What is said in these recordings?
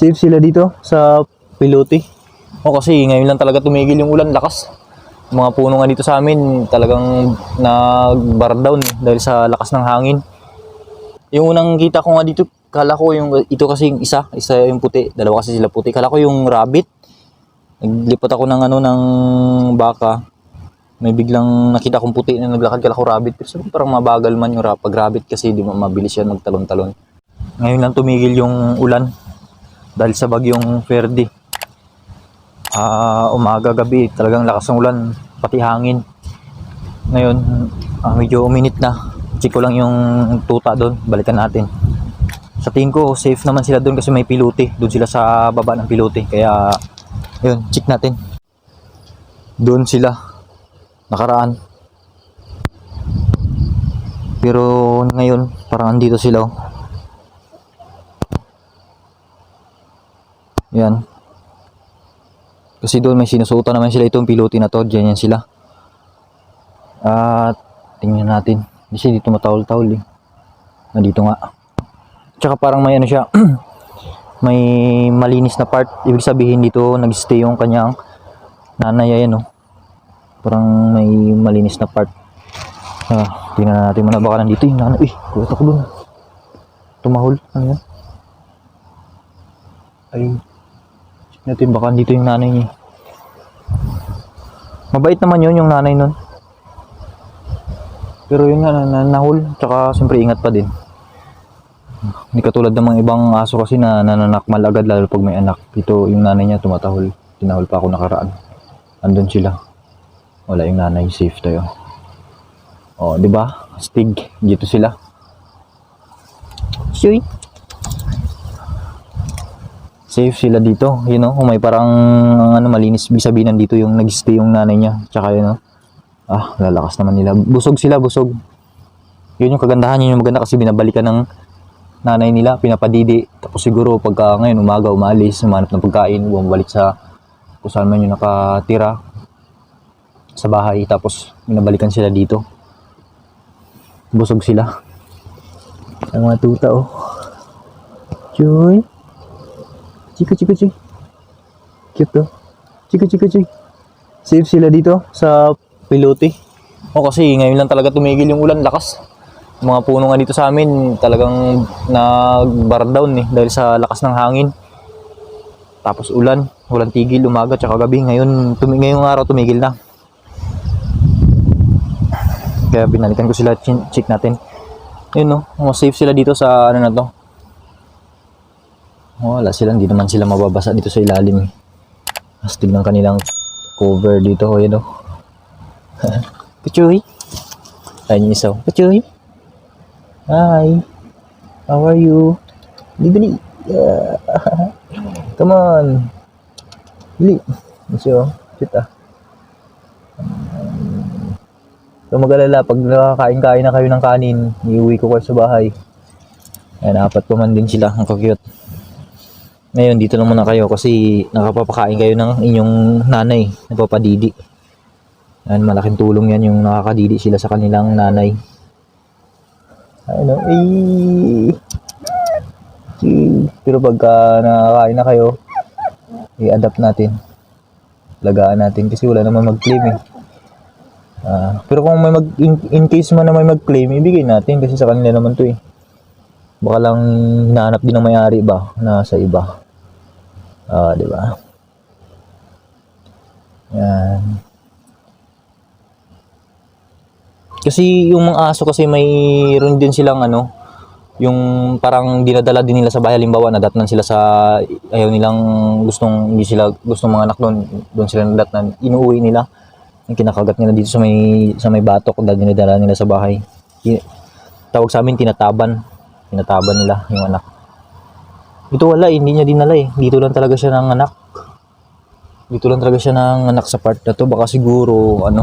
Safe sila dito sa pilote. O kasi ngayon lang talaga tumigil yung ulan, lakas. Mga puno nga dito sa amin talagang nag-bar down eh, dahil sa lakas ng hangin. Yung unang kita ko nga dito, kala ko yung ito kasi yung isa, isa yung puti, dalawa kasi sila puti. Kala ko yung rabbit. Naglipat ako ng ano ng baka. May biglang nakita kong puti na naglakad kala ko rabbit. Pero sabi parang mabagal man yung pag rabbit kasi di mo mabilis yan magtalon-talon. Ngayon lang tumigil yung ulan dahil sa bagyong Ferdi. Ah, umaga gabi talagang lakas ng ulan pati hangin. Ngayon, ah, medyo uminit na. Check ko lang yung tuta doon. Balikan natin. Sa tingin ko, safe naman sila doon kasi may pilote. Doon sila sa baba ng pilote. Kaya, yun, check natin. Doon sila. Nakaraan. Pero ngayon, parang andito sila. Oh. Yan. Kasi doon may sinusuotan naman sila itong pilote na to. Diyan yan sila. At tingnan natin. Kasi dito matawal-tawal eh. Nandito nga. Tsaka parang may ano siya. may malinis na part. Ibig sabihin dito nag-stay yung kanyang nanay ayan oh. Parang may malinis na part. Ah, tingnan natin muna baka nandito yung nanay. Uy, kulat ako dun. Tumahol. Ano yan? Ayun. Baka dito yung nanay niya. Mabait naman yun yung nanay nun. Pero yun nga, na, na, nahul. Tsaka siyempre ingat pa din. Hindi katulad ng mga ibang aso kasi na nananakmal agad lalo pag may anak. Ito yung nanay niya tumatahol. Tinahol pa ako nakaraan. Andun sila. Wala yung nanay. Safe tayo. Oh, di ba? Stig. Dito sila. Sweet safe sila dito. You know, kung may parang ano, malinis, ibig sabihin nandito yung nag-stay yung nanay niya. Tsaka yun, know, ah, lalakas naman nila. Busog sila, busog. Yun yung kagandahan, yun yung maganda kasi binabalikan ng nanay nila, pinapadidi. Tapos siguro pagka ngayon, umaga, umalis, umanap ng pagkain, bumabalik sa kung saan man yung nakatira sa bahay. Tapos binabalikan sila dito. Busog sila. Ang mga tuta, oh. Joy. Chika, chika, chika. Cute to. Chika, chika, chika. Safe sila dito sa pilote. O kasi ngayon lang talaga tumigil yung ulan, lakas. Mga puno nga dito sa amin talagang nag-bar down eh dahil sa lakas ng hangin. Tapos ulan, walang tigil umaga tsaka gabi. Ngayon, tumi ngayong araw tumigil na. Kaya binalikan ko sila, check natin. Yun no, mga safe sila dito sa ano na to, wala sila, hindi naman sila mababasa dito sa ilalim. eh. Astig ng kanilang cover dito, oh, yun o. Puchoy! Ayun yung isa, oh. Puchoy! Hi! How are you? Dali! Yeah. Come on! Dali! Masyo, cute ah. Huwag mag-alala, pag nakakain-kain na kayo ng kanin, iuwi ko kayo sa bahay. Ayan, apat pa man din sila. Ang cute. Ngayon, dito na muna kayo kasi nakapapakain kayo ng inyong nanay, nagpapadidi. Yan, malaking tulong yan yung nakakadidi sila sa kanilang nanay. Ano, eh. Pero pagka nakakain na kayo, i-adapt natin. Lagaan natin kasi wala naman mag-claim eh. Ah, pero kung may mag in, in case man na may mag-claim, ibigay natin kasi sa kanila naman 'to eh. Baka lang hinahanap din ng may-ari ba na sa iba. Ah, di ba? Yan. Kasi yung mga aso kasi mayroon din silang ano, yung parang dinadala din nila sa bahay halimbawa nadatnan sila sa ayaw nilang gustong hindi sila gustong mga anak doon doon sila nadatnan inuuwi nila yung kinakagat nila dito sa may sa may batok dahil dinadala nila sa bahay tawag sa amin tinataban tinataban nila yung anak. Ito wala eh, hindi niya dinala eh dito lang talaga siya ng anak. Dito lang talaga siya ng anak sa part na to. Baka siguro ano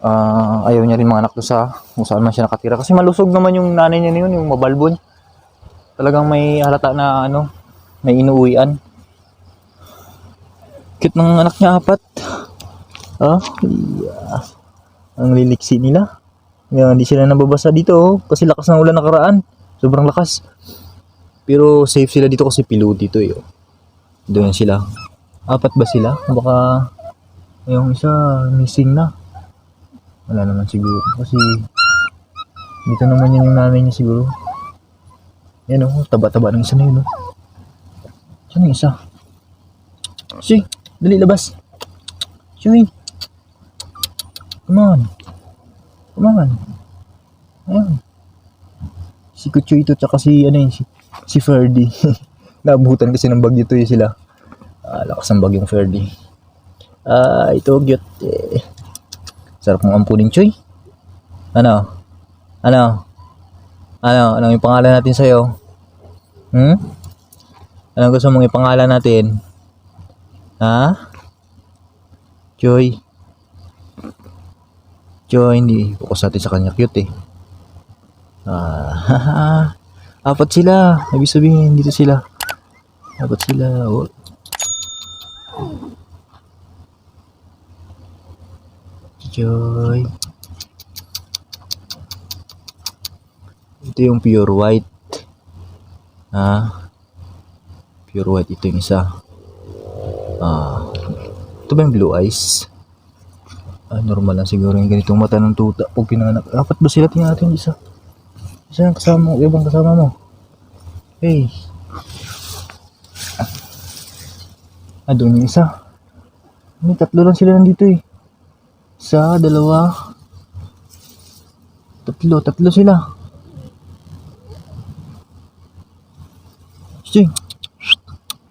ah ayaw niya rin mga anak to sa kung saan man siya nakatira. Kasi malusog naman yung nanay niya yun yung mabalbon. Talagang may halata na ano may inuuwian cute ng anak niya apat. Ah yeah. ang liliksi nila yan, hindi sila nababasa dito oh, kasi lakas ng ulan nakaraan sobrang lakas Pero safe sila dito kasi pilo dito eh. oh. Doon sila. Apat ba sila? Baka yung isa missing na. Wala naman siguro. Kasi dito naman yun yung nanay niya siguro. Yan oh, taba-taba ng isa na yun oh. Saan yung isa? Shuy, dali labas. Shuy. Come on. On. Ayan. Si Kuchoy ito tsaka si ano yun, si, si Ferdy. Naabutan kasi ng bagyo to yun sila. Ah, lakas ng bagyong Ferdy. Ah, ito cute. Eh. Sarap mong ampunin, Choy. Ano? Ano? Ano? Ano yung pangalan natin sa'yo? Hmm? Ano gusto mong ipangalan natin? Ha? Joy. Joy, hindi focus natin sa kanya. Cute eh. Ah, apat sila. Ibig sabihin, dito sila. Apat sila. Oh. Joy. Ito yung pure white. Ah. Pure white. Ito yung isa. Ah. Ito ba yung blue eyes? Ah, normal lang siguro yung ganitong mata ng tuta. Pag pinanganak. Apat ba sila? Tingnan natin isa. Isa yung kasama. Ibang kasama mo. Hey. Ah, doon yung isa. May tatlo lang sila nandito eh. Isa, dalawa. Tatlo, tatlo sila. Sige.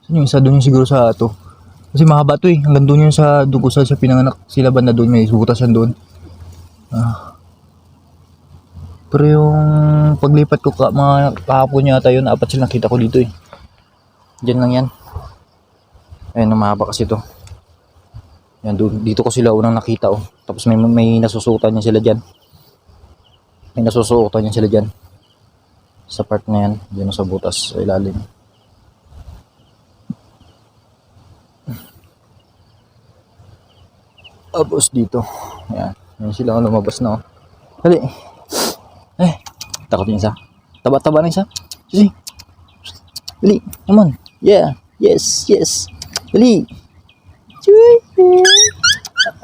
Saan yung isa? Doon yung siguro sa ato. Kasi mahaba to eh. Hanggang doon yung sa sa siya pinanganak. Sila banda doon. May butasan doon. Ah. Pero yung paglipat ko ka, mga kahapon yata yun, apat sila nakita ko dito eh. Diyan lang yan. Ayun, mahaba kasi to. Yan, dito ko sila unang nakita oh. Tapos may, may nasusuotan niya sila dyan. May nasusuotan niya sila dyan. Sa part na yan, dyan sa butas, sa ilalim. Tapos dito. Yan. Yan sila ang lumabas na oh. Dali. Eh, takot yung isa. Taba-taba na isa. Sige. Dali. Come on. Yeah. Yes. Yes. Dali.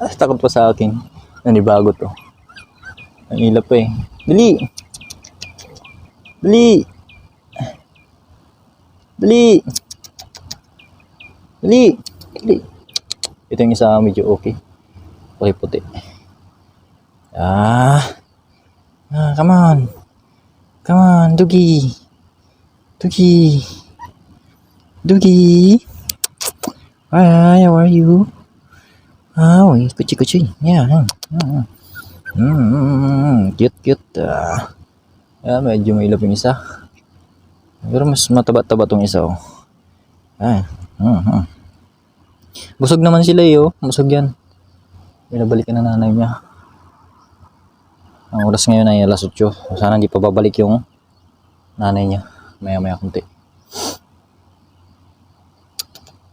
Ah, takot pa sa akin. Nanibago to. Ang ilap pa eh. Dali. Dali. Dali. Dali. Dali. Ito yung isa medyo okay. Okay puti. Ah. Ah, come on. Come on, Doogie. Doogie. Doogie. Hi, how are you? Ah, oh, kuchi kuchi. Yeah. Hmm. Cute, cute. Ah. Ah, medyo may ilap yung isa. Pero mas mataba-taba tong isa, oh. Ah. Hmm, hmm. Busog naman sila, eh, oh. Busog yan. Binabalikan na nanay niya. Ang oras ngayon ay alas 8. Sana hindi pa babalik yung nanay niya. Maya maya kunti.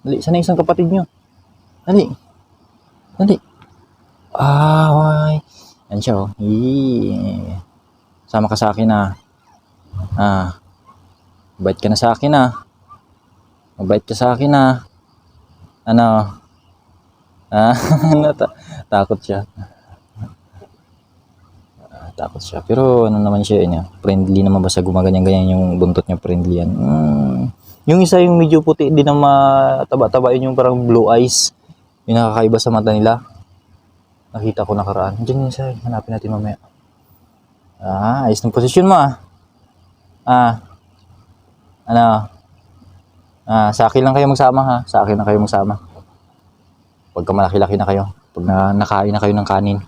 Dali, sana isang kapatid niyo. Dali. Dali. Ah, why? Yan siya oh. Sama ka sa akin ah. Ah. Mabait ka na sa akin ah. Mabait ka sa akin ah. Ano? Ah, nata- takot siya. takot siya. Pero ano naman siya, niya, friendly naman basta gumaganyan-ganyan yung buntot niya, friendly yan. Mm. Yung isa yung medyo puti, di na mataba-taba yun yung parang blue eyes. Yung nakakaiba sa mata nila. Nakita ko nakaraan. Diyan yung isa, hanapin natin mamaya. Ah, ayos ng posisyon mo ah. Ah. Ano? Ah, sa akin lang kayo magsama ha. Sa akin lang kayo magsama. Pagka malaki-laki na kayo. Pag na, nakain na kayo ng kanin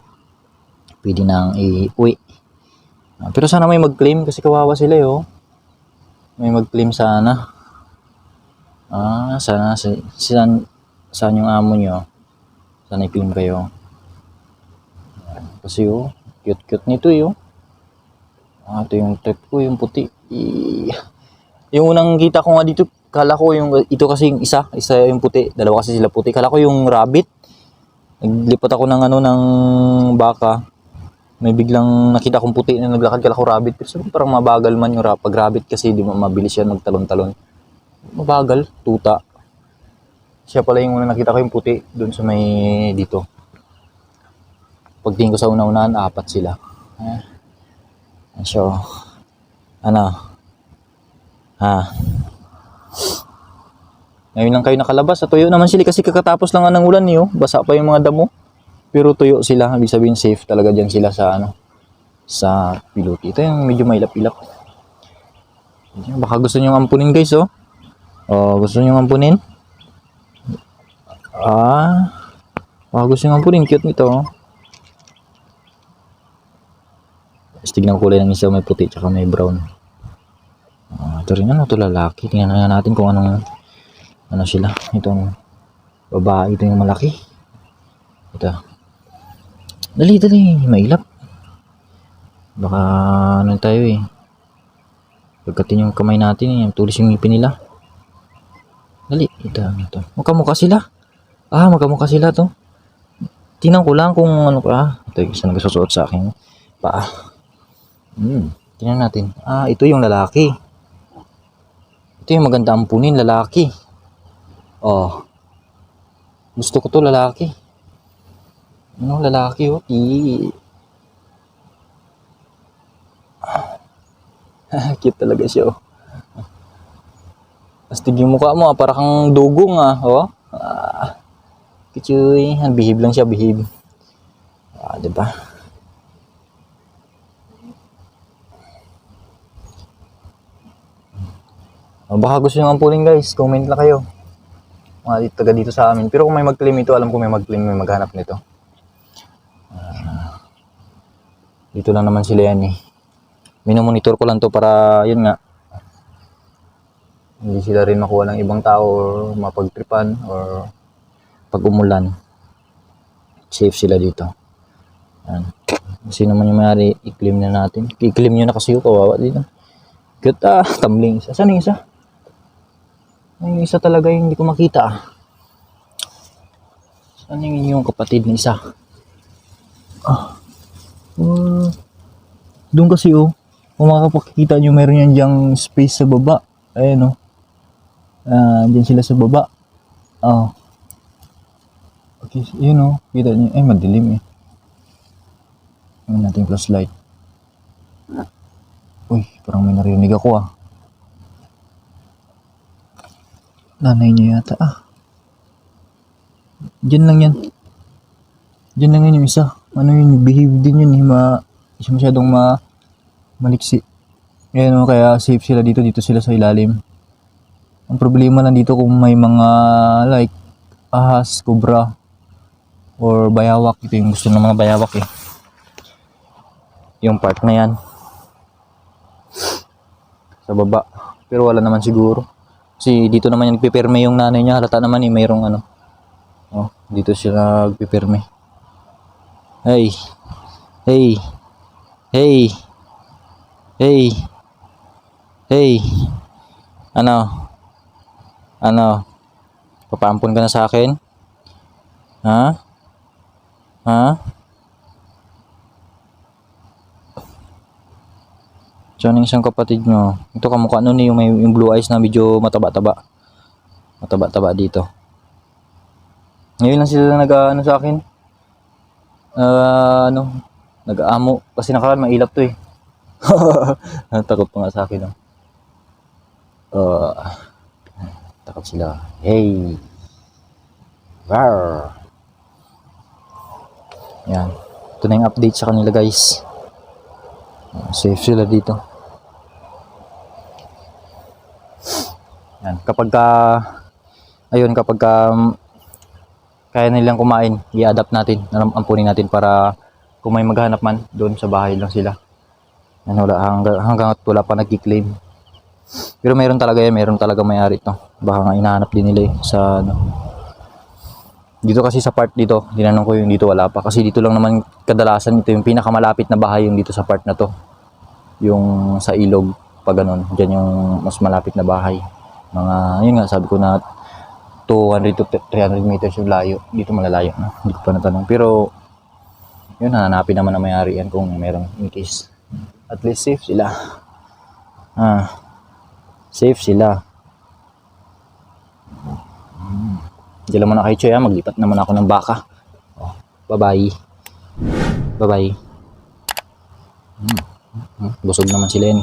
pwede nang iuwi. Ah, pero sana may mag-claim kasi kawawa sila yo. May mag-claim sana. Ah, sana si saan saan yung amo nyo. Sana i-claim kayo. Kasi yo, cute-cute nito yo. Ah, ito yung trip ko, yung puti. Yung unang kita ko nga dito, kala ko yung ito kasi yung isa, isa yung puti, dalawa kasi sila puti. Kala ko yung rabbit. Naglipat ako ng ano ng baka may biglang nakita kong puti na naglakad kala ko rabbit. Pero sabi parang mabagal man yung ra- pag rabbit kasi di mabilis yan magtalon-talon. Mabagal, tuta. Siya pala yung una nakita ko yung puti doon sa may dito. Pagtingin ko sa una-unahan, apat sila. Eh. So, ano? Ha? Ngayon lang kayo nakalabas. Sa tuyo naman sila kasi kakatapos lang ng ulan niyo. Basa pa yung mga damo. Pero tuyo sila. Ibig sabihin safe talaga dyan sila sa ano sa piluti. Ito yung medyo mailap-ilap. Baka gusto nyo ampunin guys oh. Oh, gusto nyo ampunin? Ah. Baka gusto nyo ampunin. Cute nito oh. Tapos tignan kulay ng isa may puti tsaka may brown. Ah, ito rin ano to lalaki. Tingnan na natin kung anong ano sila. Itong babae ito yung malaki. Ito. Dali, dali. Mailap. Baka ano tayo eh. Pagkatin yung kamay natin eh. Tulis yung ngipin nila. Dali. Ito, ito. Magkamukha sila. Ah, magkamukha sila to. Tingnan ko lang kung ano ka. Ito yung isa nagsusuot sa akin. Paa. Hmm. Tingnan natin. Ah, ito yung lalaki. Ito yung maganda ampunin, lalaki. Oh. Gusto ko to lalaki. Ano, lalaki oh. I... Cute talaga siya oh. Astig yung mukha mo ah, para kang dugong ah. Oh. Ah. Kichuy. Behave lang siya, behave. Ah, diba? Oh, baka gusto nyo ampunin guys, comment lang kayo. Mga dito, taga dito sa amin. Pero kung may mag-claim ito, alam ko may mag-claim, may maghanap nito. Ah, dito lang naman sila yan eh. Minomonitor ko lang to para, yun nga, hindi sila rin makuha ng ibang tao or mapagtripan or pag umulan. Safe sila dito. Yan. Sino man yung mayari, i-claim na natin. I-claim nyo na kasi yung kawawa dito. Cute ah, tumbling isa. Saan yung isa? Yung isa talaga yung hindi ko makita ah. Saan yung inyong kapatid na isa? Ah. Uh, doon kasi oh. Kung makakapakita nyo, meron yan diyang space sa baba. Ayan oh. Ah, diyan sila sa baba. Oh. Okay, yun oh. Kita nyo. Ay, madilim eh. Ano natin flashlight. Uy, parang may narinig ako ah. Nanay niya yata ah. Diyan lang yan. Diyan lang yan yung isa. Ano yun, behave din yun eh. Ma, siya masyadong ma, maliksi. Ayan o, kaya safe sila dito. Dito sila sa ilalim. Ang problema lang dito kung may mga like ahas, kubra, or bayawak. Ito yung gusto ng mga bayawak eh. Yung part na yan sa baba. Pero wala naman siguro. Kasi dito naman yung nagpipirme yung nanay niya. Halata naman eh, mayroong ano. Oh, dito siya nagpipirme. Hey. Hey. Hey. Hey. Hey. Ano? Ano? Papampun ka na sa akin? Ha? Ha? Diyan yung isang kapatid nyo. Ito kamukha nun eh, yung, may, yung blue eyes na medyo mataba-taba. Mataba-taba dito. Ngayon lang sila nag ano sa akin. Ah, ano, nag-aamo. Kasi nakaraan mailap to eh. takot pa nga sa akin. Oh. Uh, takot sila. Hey! Rawr! Yan. Ito na yung update sa kanila guys. Uh, safe sila dito. Yan. Kapag ka, ayun, kapag ka, um, kaya nilang kumain, i-adapt natin, ampunin natin para kung may maghanap man, doon sa bahay lang sila. Yan, wala, hanggang, hanggang at wala pa nag-claim. Pero meron talaga yan, meron talaga may-ari ito. Baka nga inahanap din nila eh, sa ano. Dito kasi sa part dito, tinanong ko yung dito wala pa. Kasi dito lang naman kadalasan ito yung pinakamalapit na bahay yung dito sa part na to. Yung sa ilog, pag ganun. Diyan yung mas malapit na bahay. Mga, yun nga, sabi ko na 200 to 300 meters yung layo. Dito malalayo na. Hindi ko pa natanong. Pero, Yun, hanapin naman na may-ari yan kung meron in case. At least safe sila. Ah, safe sila. Hmm. Diyan lang muna kayo, Choy, ha? Maglipat naman ako ng baka. Oh, bye-bye. Bye-bye. Hmm. Hmm, Busog naman sila yan.